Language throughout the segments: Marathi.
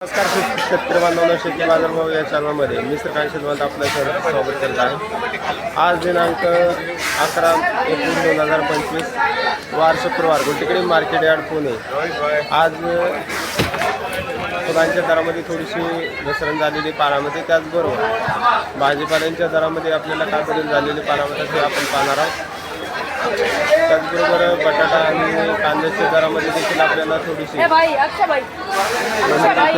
नमस्कार शेतकरी बांधवांनो शेती बाजारभाव या चॅनलमध्ये मी काही शेतवंत आपलं सर्व स्वागत करत आहे. आज दिनांक अकरा एप्रिल दोन हजार पंचवीस वार शुक्रवार गुलटेकडी मार्केट यार्ड पुणे. आज फुलांच्या दरामध्ये थोडीशी घसरण झालेली पानामध्ये त्याचबरोबर भाजीपाल्यांच्या दरामध्ये आपल्याला काय बदल झालेली पानामध्ये ते आपण पाहणार आहोत. त्याचबरोबर बटाटा आणि कांद्याच्या दरामध्ये देखील आपल्याला थोडीशी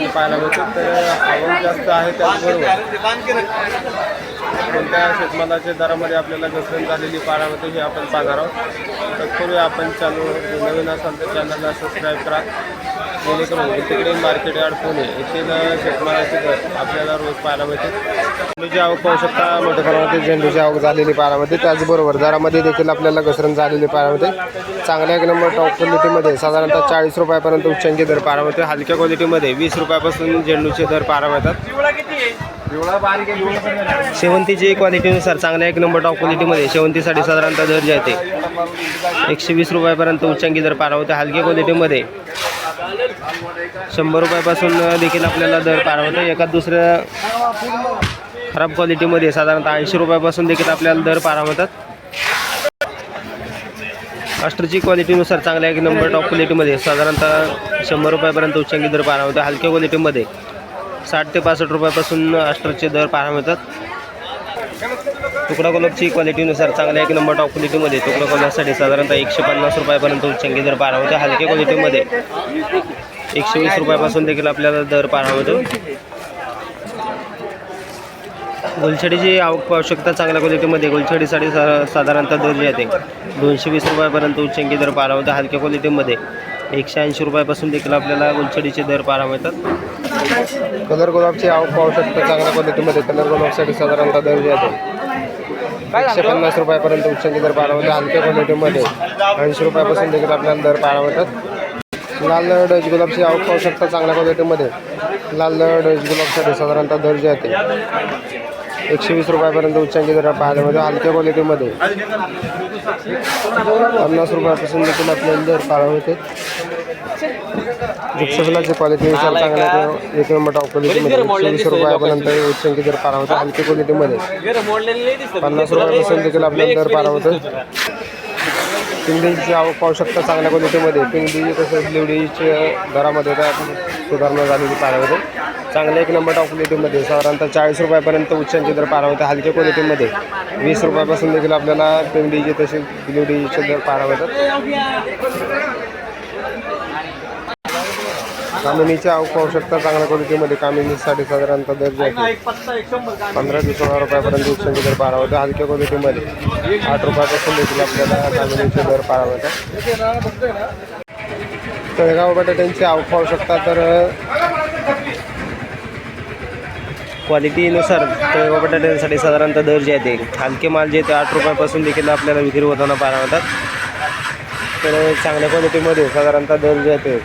पाहायला मिळतो तर आवक जास्त आहे त्याचबरोबर कोणत्या शेतमालाच्या दरामध्ये आपल्याला घसरण झालेली पाण्यामध्ये हे आपण पाहणार आहोत. तत्पूर्वी आपण चॅनल नवीन असाल तर चॅनलला सबस्क्राईब करा. जेणेकरून तिकडे मार्केट यार्ड पुणे येथील शेतमालाचे दर आपल्याला रोज पाहायला मिळते. झेंडूची आवक पाहू शकता मोठ्या प्रमाणात झेंडूची आवक झालेली पाण्यामध्ये त्याचबरोबर दरामध्ये देखील आपल्याला घसरण झालेली पाण्यामध्ये चांगल्या एक नंबर टॉप क्वालिटीमध्ये साधारणतः चाळीस रुपयापर्यंत उच्चांचे दर पाहायला मिळते. हलक्या क्वालिटीमध्ये वीस रुपयापासून झेंडूचे दर पाहायला मिळतात. शेवंतीची क्वालिटीनुसार चांगल्या एक नंबर टॉप क्वालिटीमध्ये शेवंतीसाठी साधारणतः दर जे आहे ते एकशे वीस रुपयापर्यंत उच्चांकी दर पाहायला होते हलक्या क्वालिटीमध्ये शंभर रुपयापासून देखील आपल्याला दर पार होतो एका दुसऱ्या खराब क्वालिटीमध्ये साधारणतः ऐंशी रुपयापासून देखील आपल्याला दर पाहायला होतात अस्टरची क्वालिटीनुसार चांगल्या एक नंबर टॉप क्वालिटीमध्ये साधारणतः शंभर रुपयापर्यंत उच्चांकी दर पाहायला होते हलक्या क्वालिटीमध्ये साठ ते पासष्ट रुपयापासून अस्टरचे दर पाहायला मिळतात तुकडा गुलाबची क्वालिटीनुसार चांगल्या एक नंबर टॉप क्वालिटीमध्ये तुकडा गुलाबसाठी साधारणतः एकशे पन्नास रुपयापर्यंत उच्चांकी दर पाहायला होते हलक्या क्वालिटीमध्ये एकशे वीस रुपयापासून देखील आपल्याला दर होतो गुलछडीची आवक आवश्यकता चांगल्या क्वालिटीमध्ये गुलछडीसाठी सा साधारणतः दर जे आहे ते दोनशे वीस रुपयापर्यंत उच्चांकी दर होता हलक्या क्वालिटीमध्ये. एकशे ऐंशी रुपयापासून देखील आपल्याला गुलछडीचे दर पाहायला मिळतात. कलर गुलाबची आवक पाहू शकता चांगल्या क्वालिटीमध्ये कलर गुलाबसाठी साधारणतः दर जे आहे एकशे पन्नास रुपयापर्यंत उच्चांकी दर पाहायला होता हलक्या क्वालिटीमध्ये. ऐंशी रुपयापासून देखील आपल्याला दर पाहायला मिळतात. लाल डच गुलाबची आवक पाहू शकता चांगल्या क्वालिटीमध्ये. लाल डच गुलाबसाठी साधारणतः दर जे आहे एकशे वीस रुपयापर्यंत उच्चांकी दर पाहायला मिळतो. हलक्या क्वालिटीमध्ये. पन्नास रुपयापासून देखील आपल्याला दर पाहायला मिळते. रिक्षाफुलाची क्वालिटीनुसार चांगल्या एक नंबर टॉप क्वालिटीमध्ये एकशे वीस रुपयापर्यंत उच्चांकी दर पाहायला होतो हलक्या क्वालिटीमध्ये पन्नास रुपयापासून देखील आपल्याला दर पाहायला होतं पिंगडीची आवक पाहू शकता चांगल्या क्वालिटीमध्ये. पिंगडी तसंच लिवडीच्या दरामध्ये त्या सुधारणा झालेली पाहायला होते चांगल्या एक नंबर टॉप क्वालिटीमध्ये साधारणतः चाळीस रुपयापर्यंत उच्चांचे दर पाहायला होते हलक्या क्वालिटीमध्ये वीस रुपयापासून देखील आपल्याला पिंडीचे तसेच लिवडीचे दर पाहायला होतात कामिनीच्या आवक पाहू शकता चांगल्या क्वालिटीमध्ये कामिनीसाठी साधारणतः दर जे आहे पंधरा ते सोळा रुपयापर्यंत उच्चांकी दर पाहायला होते हलक्या क्वालिटीमध्ये आठ रुपयापासून देखील आपल्याला कामिनीचे दर पारा होतात तळगाव बटाट्यांची आवक पाहू शकता तर क्वालिटीनुसार तळेगाव बटाट्यांसाठी साधारणतः दर जे आहे ते हलके माल जे ते आठ रुपयापासून देखील आपल्याला विक्री होताना पाहायला होतात तर चांगल्या क्वालिटीमध्ये साधारणतः दर जे आहे ते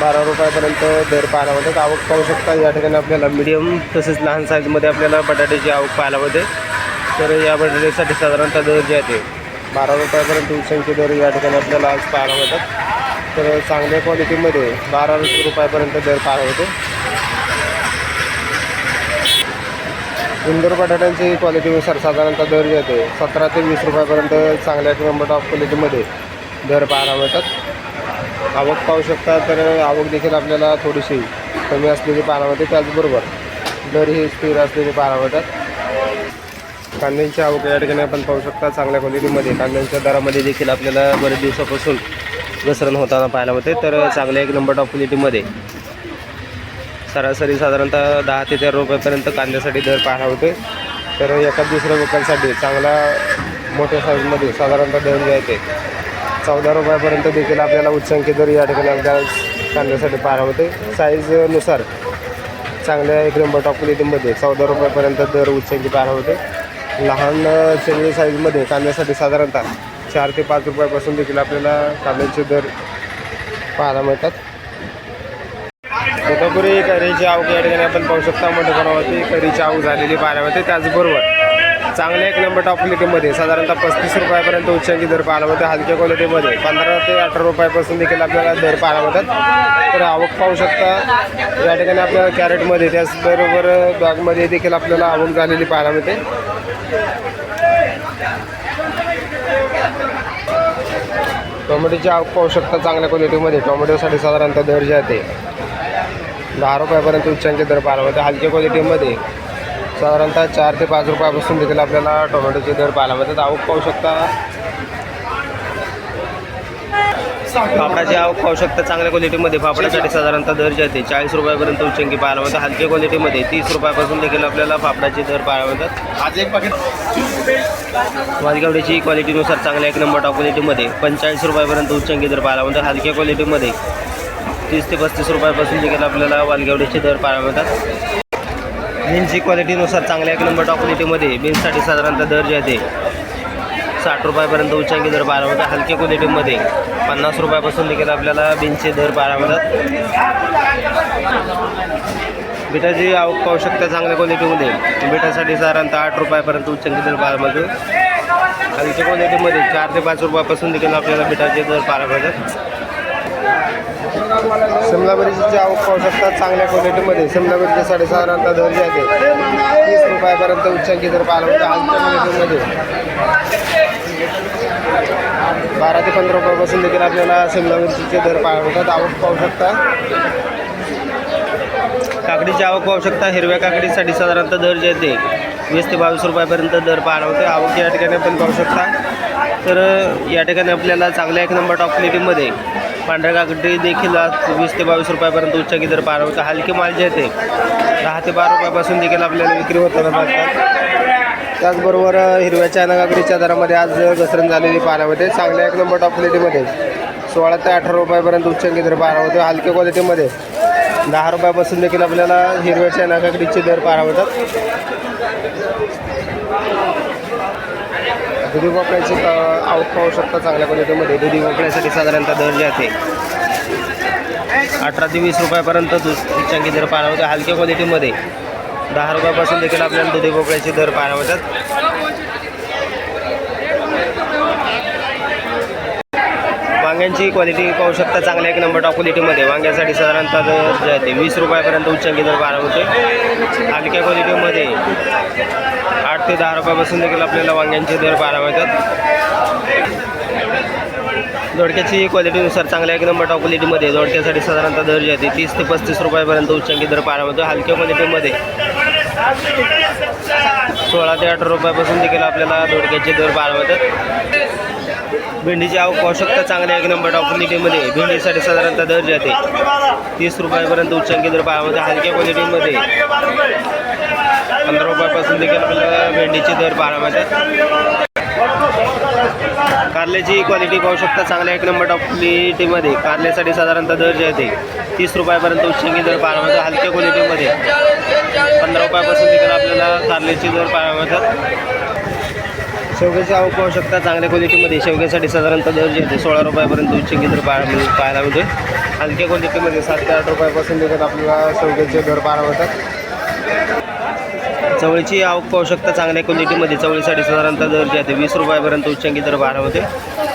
बारा रुपयापर्यंत दर पाहायला मिळतात आवक पाहू शकता या ठिकाणी आपल्याला मिडियम तसेच लहान साईजमध्ये आपल्याला बटाट्याची आवक पाहायला मिळते. तर या बटाट्यासाठी साधारणतः दर जे आहे ते बारा रुपयापर्यंत उंचांचे दर या ठिकाणी आपल्याला आज पाहायला मिळतात. तर चांगल्या क्वालिटीमध्ये बारा रुपयापर्यंत दर पाहायला होते इंदोर बटाट्यांची क्वालिटीनुसार साधारणतः दर जे आहे ते सतरा ते वीस रुपयापर्यंत चांगल्या नंबर टॉप क्वालिटीमध्ये दर पाहायला मिळतात. आवक पाहू शकता तर आवक देखील आपल्याला थोडीशी कमी असलेली पाहायला त्याचबरोबर दर ही स्थिर असलेली पाहायला कांद्यांची आवक या ठिकाणी आपण पाहू शकता चांगल्या क्वालिटीमध्ये. कांद्यांच्या दरामध्ये देखील आपल्याला बरेच दिवसापासून घसरण होताना पाहायला मिळते. तर चांगल्या एक नंबर टॉप क्वालिटीमध्ये सरासरी साधारणतः दहा ते तेरा रुपयापर्यंत कांद्यासाठी दर पाहायला होते तर एका दुसऱ्या लोकांसाठी चांगला मोठ्या साईजमध्ये साधारणतः दर जे आहे ते चौदा रुपयापर्यंत देखील आपल्याला उच्चांकी दर या ठिकाणी आपल्याला कांद्यासाठी पाहायला होते साईजनुसार चांगल्या एक नंबर टॉप क्वालिटीमध्ये चौदा रुपयापर्यंत दर उच्चांकी पाहायला होते लहान शेंगडी साईजमध्ये कांद्यासाठी साधारणतः चार ते पाच रुपयापासून देखील आपल्याला कांद्याचे दर पाहायला मिळतात. कोथापुरी कैरीची आवक या ठिकाणी आपण पाहू शकता. मोठ्या प्रमाणावरती कैरीची आवक झालेली पाहायला मिळते. त्याचबरोबर चांगल्या एक नंबर टॉप क्वालिटीमध्ये साधारणतः पस्तीस रुपयापर्यंत उच्चांकी दर पाहायला मिळते. हलक्या क्वालिटीमध्ये पंधरा ते अठरा रुपयापासून देखील आपल्याला दर पाहायला मिळतात. तर आवक पाहू शकता या ठिकाणी आपल्याला कॅरेटमध्ये त्याचबरोबर बॅगमध्ये देखील आपल्याला आवक झालेली पाहायला मिळते. टोमॅटोची आवक पाहू शकता चांगल्या क्वालिटीमध्ये टोमॅटोसाठी साधारणतः दर जे आहे ते दहा रुपयापर्यंत उच्चांकी दर पाहायला मिळते. हलक्या क्वालिटीमध्ये साधारणतः चार ते पाच रुपयापासून देखील आपल्याला टोमॅटोचे दर पाहायला मिळतात. आवक पाहू शकता. पापडाची आवक पाहू शकता. चांगल्या क्वालिटीमध्ये पापडासाठी साधारणतः दर जे आहे चाळीस रुपयापर्यंत उच्चांकी पाहायला मिळतात. हलक्या क्वालिटीमध्ये तीस रुपयापासून देखील आपल्याला पापडाचे दर पाहायला मिळतात. आज एक पाकिट वाजगावडीची क्वालिटीनुसार चांगल्या एक नंबर टॉप क्वालिटीमध्ये पंचेचाळीस रुपयापर्यंत उच्चांकी दर पाहायला मिळतात. हलक्या क्वालिटीमध्ये तीस ते पस्तीस रुपयापासून देखील आपल्याला वालगावडीचे दर पाहायला मिळतात. बीन्सची क्वालिटीनुसार चांगल्या एक नंबर टॉप क्वालिटीमध्ये बीन्ससाठी साधारणतः दर जे आहे ते साठ रुपयापर्यंत उच्चांकी दर बारा होतात. हलक्या क्वालिटीमध्ये पन्नास रुपयापासून देखील आपल्याला बीन्सचे दर बारा मिळतात बिटाची आवक पाहू शकता चांगल्या क्वालिटीमध्ये बिटासाठी साधारणतः आठ रुपयापर्यंत उच्चांकी दर बारामध्ये मिळतो हलक्या क्वालिटीमध्ये चार ते पाच रुपयापासून देखील आपल्याला बिटाचे दर बारा मिळतात शिमला मिरचीची आवक पाहू शकतात चांगल्या क्वालिटीमध्ये शिमला मिरचीसाठी साधारणतः दर जे आहे तीस रुपयापर्यंत उच्चांकी दर पाहायला मिळतो हलक्या क्वालिटीमध्ये बारा ते पंधरा रुपयापासून देखील आपल्याला शिमला मिरचीचे दर पाहायला मिळतात. आवक पाहू शकता. काकडीची आवक पाहू शकता. हिरव्या काकडीसाठी साधारणतः दर जे आहे ते वीस ते बावीस रुपयापर्यंत दर पाहायला होते आवक या ठिकाणी आपण पाहू शकता. तर या ठिकाणी आपल्याला चांगल्या एक नंबर टॉप क्वालिटीमध्ये पांढऱ्या काकडी देखील आज वीस ते बावीस रुपयापर्यंत उच्चांकी दर पाहायला होते हलके माल जे आहे ते दहा ते बारा रुपयापासून देखील आपल्याला विक्री होताना बघतात त्याचबरोबर हिरव्या चायना काकडीच्या दरामध्ये आज घसरण झालेली पाहायला होते चांगल्या एक नंबर टॉप क्वालिटीमध्ये सोळा ते अठरा रुपयापर्यंत उच्चांकी दर पाहायला होते हलक्या क्वालिटीमध्ये दहा रुपयापासून देखील आपल्याला हिरव्या चायना काकडीचे दर पाहायला मिळतात दुधी भोपळ्याची आवक पाहू शकता चांगल्या क्वालिटीमध्ये. दुधी भोपळ्यासाठी साधारणतः दर जे आहे अठरा ते वीस रुपयापर्यंत दु दर पाहायला होते हलक्या क्वालिटीमध्ये दहा रुपयापासून देखील आपल्याला दुधी भोपळ्याचे दर पाहायला होतात वांग्यांची क्वालिटी पाहू शकता. चांगल्या एक नंबर टॉप क्वालिटीमध्ये वांग्यासाठी साधारणतः दर वीस रुपयापर्यंत उच्चांकी दर बारा होते हलक्या क्वालिटीमध्ये आठ ते दहा रुपयापासून देखील आपल्याला वांग्यांचे दर बारा मिळतात. दोडक्याची क्वालिटीनुसार चांगल्या एक नंबर टॉप क्वालिटीमध्ये दोडक्यासाठी साधारणतः दर जे आहे तीस ते पस्तीस रुपयापर्यंत उच्चांकी दर पारा होतो हलक्या क्वालिटीमध्ये सोळा ते अठरा रुपयापासून देखील आपल्याला दोडक्याचे दर पारा होतात भेंडीची आवक पाहू शकता. चांगल्या एक नंबर टॉप क्वालिटीमध्ये भेंडीसाठी साधारणतः दर जे आहे तीस रुपयापर्यंत उच्चांकी दर पाहायला हलक्या क्वालिटीमध्ये पंधरा रुपयापासून देखील आपल्याला भेंडीचे दर पाहायला मिळतात कारल्याची क्वालिटी पाहू शकता. चांगल्या एक नंबर टॉप क्वालिटीमध्ये कारल्यासाठी साधारणतः दर जे आहे तीस रुपयापर्यंत उच्चांकी दर पाहायला मिळतात हलक्या क्वालिटीमध्ये पंधरा रुपयापासून देखील आपल्याला कारल्याची दर पाहायला मिळतात शेवग्याची आवक पाहू शकता. चांगल्या क्वालिटीमध्ये शेवग्यासाठी साधारणतः दर जे सोळा रुपयापर्यंत उच्च दर पाहायला पाहायला मिळतो हलक्या क्वालिटीमध्ये सात ते आठ रुपयापासून देखील आपल्याला शेवग्याचे दर पाहायला मिळतात. चवळीची आवक पाहू शकता. चांगल्या क्वालिटीमध्ये चवळीसाठी साधारणतः दर जे आहे वीस रुपयापर्यंत उच्चांकी दर पाहायला होते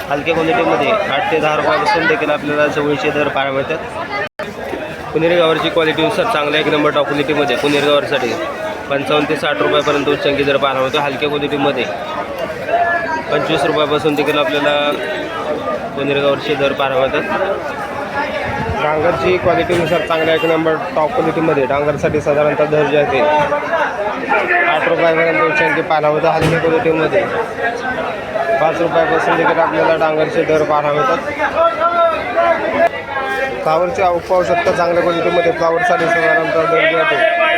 हलक्या क्वालिटीमध्ये आठ ते दहा रुपयापासून देखील आपल्याला चवळीचे दर पाहायला मिळतात. पुणेरी गावरची क्वालिटीनुसार चांगल्या एक नंबर टॉप क्वालिटीमध्ये पुणेरी गावरसाठी पंचावन्न ते साठ रुपयापर्यंत उच्चांकी दर पाहायला मिळतो हलक्या क्वालिटीमध्ये पंचवीस रुपयापासून देखील आपल्याला पुणेरी दर पाहायला डांगरची क्वालिटीनुसार चांगल्या एक नंबर टॉप क्वालिटीमध्ये डांगरसाठी साधारणतः दर जे आहे आठ रुपयापर्यंत उच्चांकी पाहायला होतं हलक्या क्वालिटीमध्ये पाच रुपयापासून देखील आपल्याला डांगरचे दर पारा होतात फ्लावरची आवक पाहू शकता चांगल्या क्वालिटीमध्ये फ्लावरसाठी साधारणतः दर जे आहे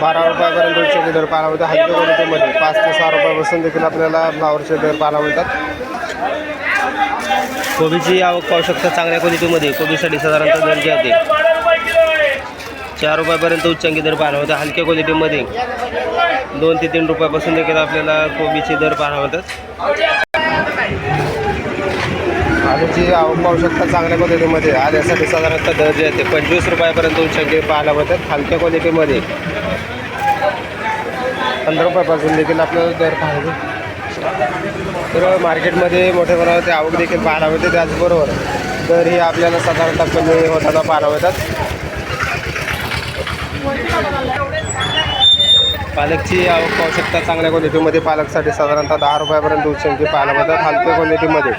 बारा रुपयापर्यंत उच्चांकी दर पाहायला मिळतात हलक्या क्वालिटीमध्ये पाच ते सहा रुपयापासून देखील आपल्याला फ्लावरचे दर पाहायला मिळतात. कोबीची आवक पाहू शकता चांगल्या क्वालिटीमध्ये. कोबीसाठी साधारणतः दर जे आहे ते. चार रुपयापर्यंत उच्चांकी दर पाहायला होता हलक्या क्वालिटीमध्ये. दोन ते तीन रुपयापासून देखील आपल्याला कोबीचे दर पाहायला होतात. आणि आवक पाहू शकता चांगल्या क्वालिटीमध्ये आल्यासाठी साधारणतः दर जे आहे ते पंचवीस रुपयापर्यंत उच्चांकी पाहायला मिळतात. हलक्या क्वालिटीमध्ये पंधरा रुपयापासून देखील आपल्याला दर पाहिजे तर मार्केटमध्ये मोठ्या प्रमाणात आवक देखील पाहायला मिळते. त्याचबरोबर दर ही आपल्याला साधारणतः कमी होताना पाहायला मिळतात. पालकची आवक पाहू शकता चांगल्या क्वालिटीमध्ये पालकसाठी साधारणतः दहा रुपयापर्यंत उच्चांकी पाहायला मिळतात. हलक्या क्वालिटीमध्ये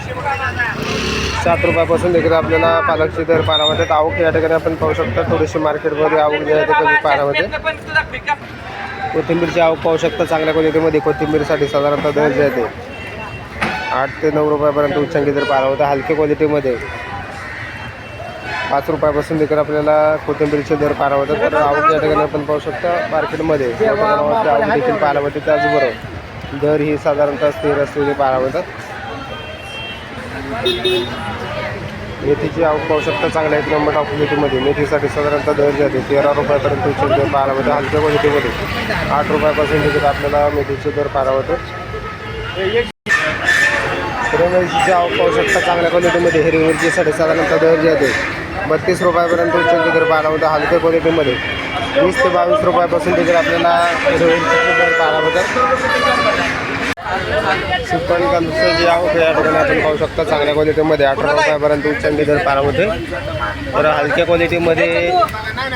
सात रुपयापासून देखील आपल्याला पालकची दर पाहायला आवक या ठिकाणी आपण पाहू शकता थोडीशी मार्केटमध्ये आवक जी आहे ते कमी कोथिंबीरची आवक पाहू शकता चांगल्या क्वालिटीमध्ये कोथिंबीरसाठी साधारणतः दर जे आहे ते आठ ते नऊ रुपयापर्यंत उच्चांकी दर पाहायला हलक्या क्वालिटीमध्ये. पाच रुपयापासून देखील आपल्याला कोथिंबीरचे दर पारावतात होतात तर आवक या ठिकाणी आपण पाहू शकता मार्केटमध्ये आवक देखील पारावते त्याचबरोबर दर ही साधारणतः स्थिर असलेली पारावतात मेथीची आवक पाहू शकता चांगल्या एक नंबर ऑफ मेथीमध्ये. मेथीसाठी साधारणतः दर जे आहे तेरा रुपयापर्यंत दर पाहायला मिळते. हलक्या क्वालिटीमध्ये. आठ रुपयापासून देखील आपल्याला मेथीचे दर पाहायला मिळतात हिरवी आवक पाहू शकता चांगल्या क्वालिटीमध्ये. हिरवी मिरचीसाठी साधारणतः दर जे आहे बत्तीस रुपयापर्यंत उच्च दर पाहायला हलक्या क्वालिटीमध्ये. वीस ते बावीस रुपयापासून देखील आपल्याला हिरवी मिरचीचे दर पाहायला होतात सुपण जे आवक या ठिकाणी आपण पाहू शकता. चांगल्या क्वालिटीमध्ये अठरा रुपयापर्यंत उच्चांकी दर पाहायला होते तर हलक्या क्वालिटीमध्ये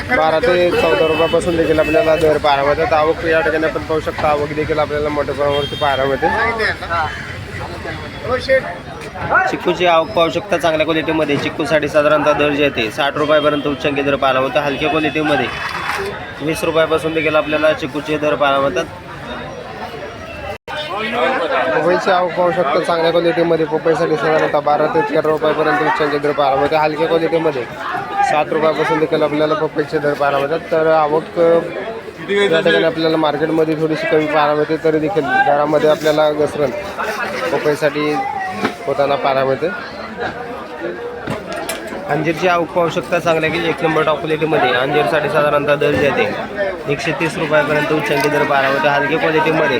बारा ते चौदा रुपयापासून देखील आपल्याला दर पारामध्ये तर आवक या ठिकाणी आपण पाहू शकता. आवक देखील आपल्याला मोठ्या प्रमाणावरती पारामध्ये चिक्कूची आवक पाहू शकता चांगल्या क्वालिटीमध्ये चिक्कूसाठी साधारणतः दर जे आहे ते साठ रुपयापर्यंत उच्चांकी दर पाहायला होता हलक्या क्वालिटीमध्ये वीस रुपयापासून देखील आपल्याला चिक्कूचे दर पाहायला मिळतात पोपईची आवक पाहू शकता चांगल्या क्वालिटीमध्ये पपईसाठी साधारणतः बारा ते तेरा रुपयापर्यंत उच्चांचे दर पाहायला मिळते. हलक्या क्वालिटीमध्ये सात रुपयापासून देखील आपल्याला पपईचे दर पाहायला मिळतात. तर आवक अ, या ठिकाणी आपल्याला मार्केटमध्ये थोडीशी कमी पाहायला मिळते. तरी देखील घरामध्ये आपल्याला घसरण पपईसाठी होताना पाहायला मिळते. अंजीरची आवक पाहू शकता चांगल्या की एक नंबर टॉप क्वालिटीमध्ये अंजीरसाठी साधारणतः दर जाते एकशे तीस रुपयापर्यंत उच्चांकी दर पाहायला मिळते. हलक्या क्वालिटीमध्ये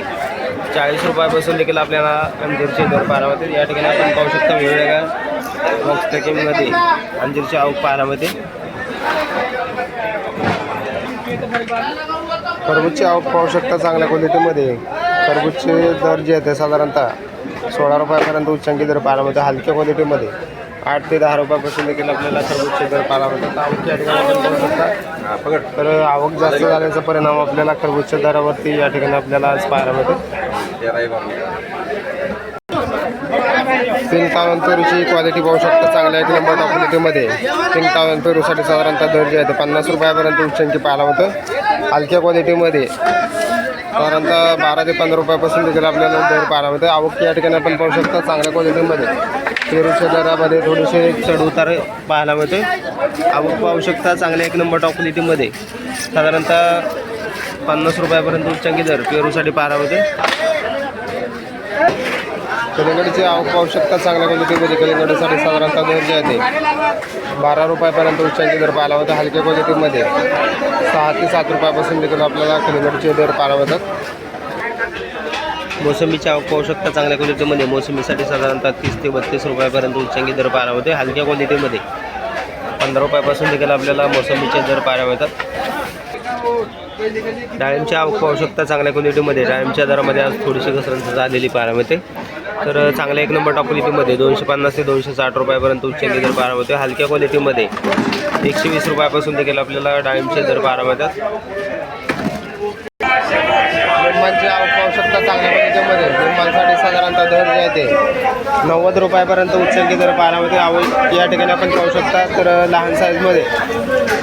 चाळीस रुपयापासून देखील आपल्याला अंजीरचे दर पारामध्ये या ठिकाणी आपण पाहू शकता वेगवेगळ्या बॉक्स पॅकिंगमध्ये अंजीरची आवक पाहायला खरबूजची आवक पाहू शकता चांगल्या क्वालिटीमध्ये खरबूजचे दर जे आहेत ते साधारणतः सोळा रुपयापर्यंत उच्चांकी दर पारामध्ये हलक्या क्वालिटीमध्ये आठ ते दहा रुपयापासून देखील आपल्याला खरबूजचे दर पाहायला मिळतात. आवक या ठिकाणी आपण पाहू शकता. तर आवक जास्त झाल्याचा परिणाम आपल्याला खरबूजच्या दरावरती या ठिकाणी आपल्याला आज पाहायला मिळते. पिंक तावन पेरूची क्वालिटी पाहू शकता. चांगल्या एक नंबर क्वालिटीमध्ये पिंक तावन पेरूसाठी साधारणतः दर जे आहे ते पन्नास रुपयापर्यंत उच्चांकी पाहायला होतं हलक्या क्वालिटीमध्ये साधारणतः बारा ते पंधरा रुपयापासून देखील आपल्याला दर पाहायला आवक या ठिकाणी आपण पाहू शकता चांगल्या क्वालिटीमध्ये. पेरूच्या दरामध्ये थोडेसे चढ उतार पाहायला मिळते आवक पाहू शकता चांगल्या एक नंबर टॉप क्वालिटीमध्ये साधारणतः पन्नास रुपयापर्यंत उच्चांकी दर पेरूसाठी पाहायला मिळते कलिंगडची आवश्यकता चांगल्या क्वालिटीमध्ये कलिंगडसाठी साधारणतः दर जे आहे ते बारा रुपयापर्यंत उच्चांचे दर पाहायला होतं हलक्या क्वालिटीमध्ये सहा ते सात रुपयापासून देखील आपल्याला कलिंगडचे दर पाहायला होतात मोसंबीची आवक चांगल्या क्वालिटीमध्ये मोसंबीसाठी साधारणतः तीस ते बत्तीस रुपयापर्यंत उच्चांकी दर पाहायला होते हलक्या क्वालिटीमध्ये पंधरा रुपयापासून देखील आपल्याला मोसंबीचे दर पाहायला मिळतात डाळिंबच्या आवक चांगल्या क्वालिटीमध्ये डाळिंबच्या दरामध्ये आज थोडीशी घसरण झालेली पाहायला मिळते. तर चांगला एक नंबर टॉप क्वालिटीमध्ये दोनशे पन्नास ते दोनशे साठ रुपयापर्यंत उच्चांकी दर बारा होते हलक्या क्वालिटीमध्ये एकशे वीस रुपयापासून देखील आपल्याला डाळिंबचे दर बारा मिळतात लिंबांची आवक पाहू चांगल्या पद्धतीमध्ये लिंबांसाठी साधारणतः दर जे आहे ते नव्वद रुपयापर्यंत उचलकी दर पाहायला मिळते. आवक या ठिकाणी आपण पाहू शकता तर लहान साईजमध्ये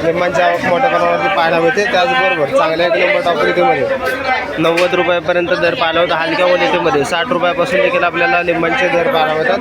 लिंबांची आवक मोठ्या प्रमाणावरती पाहायला मिळते. त्याचबरोबर चांगल्या एक नंबर टॉप नव्वद रुपयापर्यंत दर पाहायला होता हलक्या क्वालिटीमध्ये साठ रुपयापासून देखील आपल्याला लिंबांचे दर पाहायला मिळतात.